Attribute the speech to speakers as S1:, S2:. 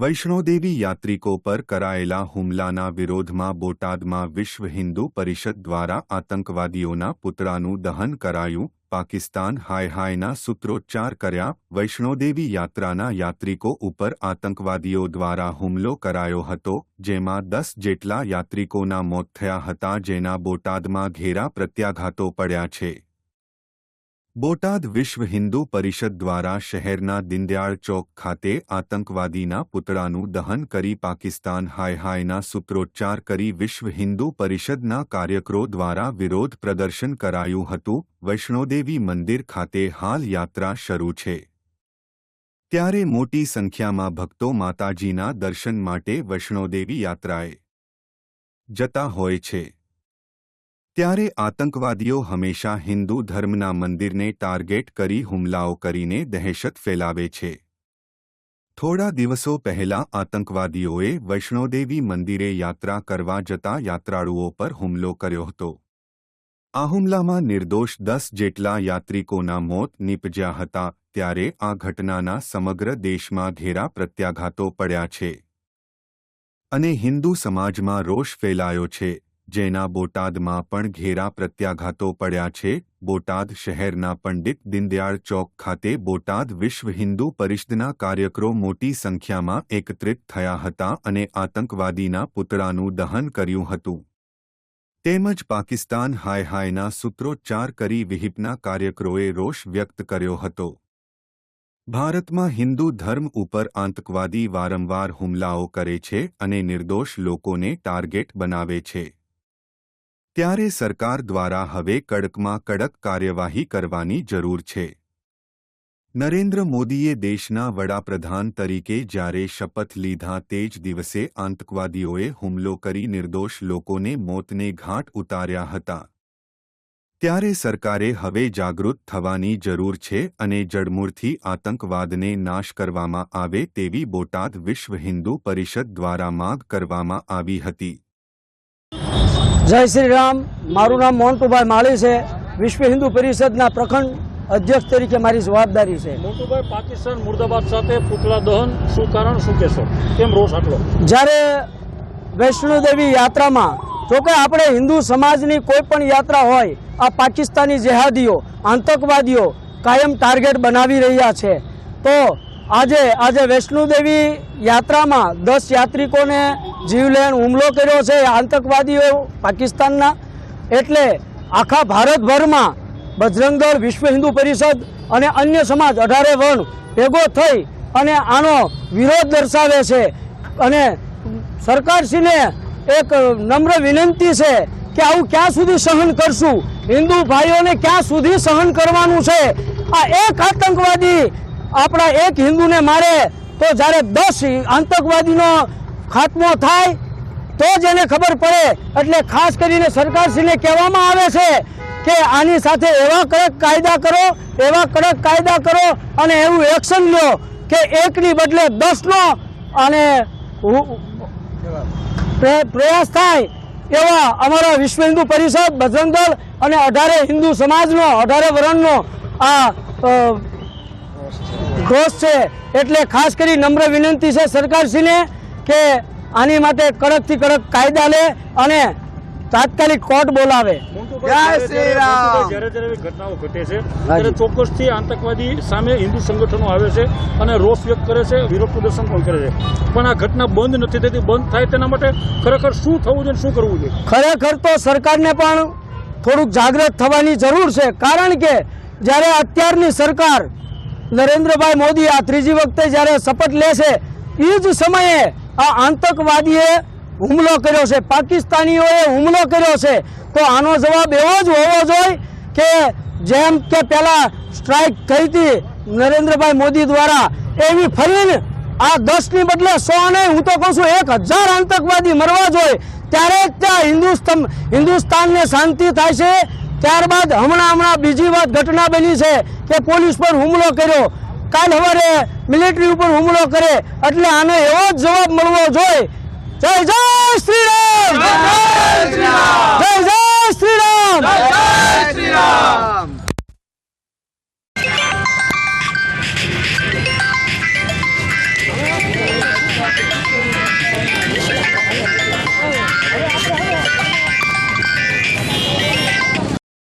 S1: વૈષ્ણોદેવી યાત્રિકો પર કરાયેલા હુમલાના વિરોધમાં બોટાદમાં વિશ્વ હિન્દુ પરિષદ દ્વારા આતંકવાદીઓના પુતળાનું દહન કરાયું. પાકિસ્તાન હાય હાયના સૂત્રોચ્ચાર કર્યા. વૈષ્ણોદેવી યાત્રાના યાત્રિકો ઉપર આતંકવાદીઓ દ્વારા હુમલો કરાયો હતો, જેમાં દસ જેટલા યાત્રિકોના મોત થયા હતા, જેના બોટાદમાં ઘેરા પ્રત્યાઘાતો પડ્યા છે. બોટાદ વિશ્વ હિન્દુ પરિષદ દ્વારા શહેરના દિંદયાળ ચોક ખાતે આતંકવાદીના પુતળાનું દહન કરી પાકિસ્તાન હાય હાયના સૂત્રોચ્ચાર કરી વિશ્વ હિન્દુ પરિષદના કાર્યકરો દ્વારા વિરોધ પ્રદર્શન કરાયું હતું. વૈષ્ણોદેવી મંદિર ખાતે હાલ યાત્રા શરૂ છે. ત્યારે મોટી સંખ્યામાં ભક્તો માતાજીના દર્શન માટે વૈષ્ણોદેવી યાત્રાએ જતા હોય છે. ત્યારે આતંકવાદીઓ હંમેશા હિન્દુ ધર્મના મંદિરને ટાર્ગેટ કરી હુમલાઓ કરીને દહેશત ફેલાવે છે. થોડા દિવસો પહેલા આતંકવાદીઓએ વૈષ્ણોદેવી મંદિરે યાત્રા કરવા જતા યાત્રાળુઓ પર હુમલો કર્યો હતો. આ હુમલામાં નિર્દોષ દસ જેટલા યાત્રિકોના મોત નીપજ્યા હતા ત્યારે આ ઘટનાના સમગ્ર દેશમાં ઘેરા પ્રત્યાઘાતો પડ્યા છે. અને હિન્દુ સમાજમાં રોષ ફેલાયો છે. જેના બોટાદમાં પણ ઘેરા પ્રત્યાઘાતો પડ્યા છે. બોટાદ શહેરના પંડિત દિનદયાળ ચોક ખાતે બોટાદ વિશ્વ હિન્દુ પરિષદના કાર્યકરો મોટી સંખ્યામાં એકત્રિત થયા હતા અને આતંકવાદીના પુતળાનું દહન કર્યું હતું. તેમજ પાકિસ્તાન હાય હાયના સૂત્રોચ્ચાર કરી વિહિપના કાર્યકરોએ રોષ વ્યક્ત કર્યો હતો. ભારતમાં હિન્દુ ધર્મ ઉપર આતંકવાદી વારંવાર હુમલાઓ કરે છે અને નિર્દોષ લોકોને ટાર્ગેટ બનાવે છે. ત્યારે સરકાર દ્વારા હવે કડકમાં કડક કાર્યવાહી કરવાની જરૂર છે. નરેન્દ્ર મોદીએ દેશના વડાપ્રધાન તરીકે જ્યારે શપથ લીધા તે જ દિવસે આતંકવાદીઓએ હુમલો કરી નિર્દોષ લોકોને મોતને ઘાટ ઉતાર્યા હતા. ત્યારે સરકારે હવે જાગૃત થવાની જરૂર છે અને જડમૂળથી આતંકવાદને નાશ કરવામાં આવે તેવી બોટાદ વિશ્વ હિન્દુ પરિષદ દ્વારા માગ કરવામાં આવી હતી.
S2: જય શ્રી રામ. મારું નામ મોન્ટુભાઈ માળી છે. વિશ્વ હિન્દુ પરિષદના પ્રખંડ અધ્યક્ષ તરીકે મારી જવાબદારી છે.
S3: મોન્ટુભાઈ પાકિસ્તાન મુર્દાબાદ સાથે પુતળા દહન શું કારણ શું કહેશો? કેમ રોષ આટલો?
S2: જ્યારે વૈષ્ણોદેવી યાત્રામાં જોકે આપણે હિન્દુ સમાજની કોઈ પણ યાત્રા હોય આ પાકિસ્તાની જેહાદીઓ આતંકવાદીઓ કાયમ ટાર્ગેટ બનાવી રહ્યા છે. તો આજે આજે વૈષ્ણોદેવી યાત્રામાં દસ યાત્રિકોને જીવલેણ હુમલો કર્યો છે આતંકવાદીઓ પાકિસ્તાનના. એટલે આખા ભારતભરમાં બજરંગ વિશ્વ હિન્દુ પરિષદ અને અન્ય સમાજ અઢારે વર્ણ ભેગો થઈ અને આનો વિરોધ દર્શાવે છે. અને સરકારશ્રીને એક નમ્ર વિનંતી છે કે આવું ક્યાં સુધી સહન કરશું? હિન્દુ ભાઈઓને ક્યાં સુધી સહન કરવાનું છે? આ એક આતંકવાદી આપણા એક હિન્દુને મારે તો જ્યારે દસ આતંકવાદીનો ખાત્મો થાય તો જ એને ખબર પડે. એટલે ખાસ કરીને સરકારશ્રીને કહેવામાં આવે છે કે આની સાથે એવા કડક કાયદા કરો, એવા કડક કાયદા કરો અને એવું એક્શન લો કે એકની બદલે દસનો અને પ્રયાસ થાય એવા અમારા વિશ્વ હિન્દુ પરિષદ, બજરંગ અને અઢારે હિન્દુ સમાજનો, અઢારે વરણનો આ ક્રોસ છે. એટલે ખાસ કરી નમ્ર વિનંતી છે સરકારશ્રીને. કે આની માટે કડકથી કડક કાયદા લે અને તાત્કાલિક કોર્ટ બોલાવે.
S3: જ્યારે જ્યારે- ઘટનાઓ ઘટે છે ત્યારે ચોક્કસથી આતંકવાદી સામે હિન્દુ સંગઠનો આવે છે અને રોષ વ્યક્ત કરે છે વિરોધ પ્રદર્શન પણ કરે છે. પણ આ ઘટના બંધ નથી થતી બંધ થાય તેના માટે ખરેખર શું થવું જોઈએ શું કરવું જોઈએ?
S2: ખરેખર તો સરકારને પણ થોડુંક જાગૃત થવાની જરૂર છે કારણ કે જ્યારે અત્યારની સરકાર નરેન્દ્રભાઈ મોદી આ ત્રીજી વખતે જ્યારે શપથ લે છે એ જ સમયે આ આતંકવાદીએ હુમલો કર્યો છે. પાકિસ્તાનીઓએ હુમલો કર્યો છે. તો આનો જવાબ એવો જ હોવો જોઈએ કે જેમ કે પહેલાં સ્ટ્રાઇક થઈ હતી નરેન્દ્રભાઈ મોદી દ્વારા, એવી ફરીને આ દસની બદલે સો નહીં હું તો કહું છું, એક હજાર આતંકવાદી મરવા જોઈએ. ત્યારે ત્યાં હિન્દુસ્તાન હિન્દુસ્તાનને શાંતિ થાય છે. ત્યારબાદ હમણાં હમણાં બીજી વાત ઘટના બની છે કે પોલીસ પર હુમલો કર્યો. કાલ સવારે મિલિટરી ઉપર હુમલો કરે એટલે આને એવો જ જવાબ મળવો જોઈએ. જય જય શ્રી રામ!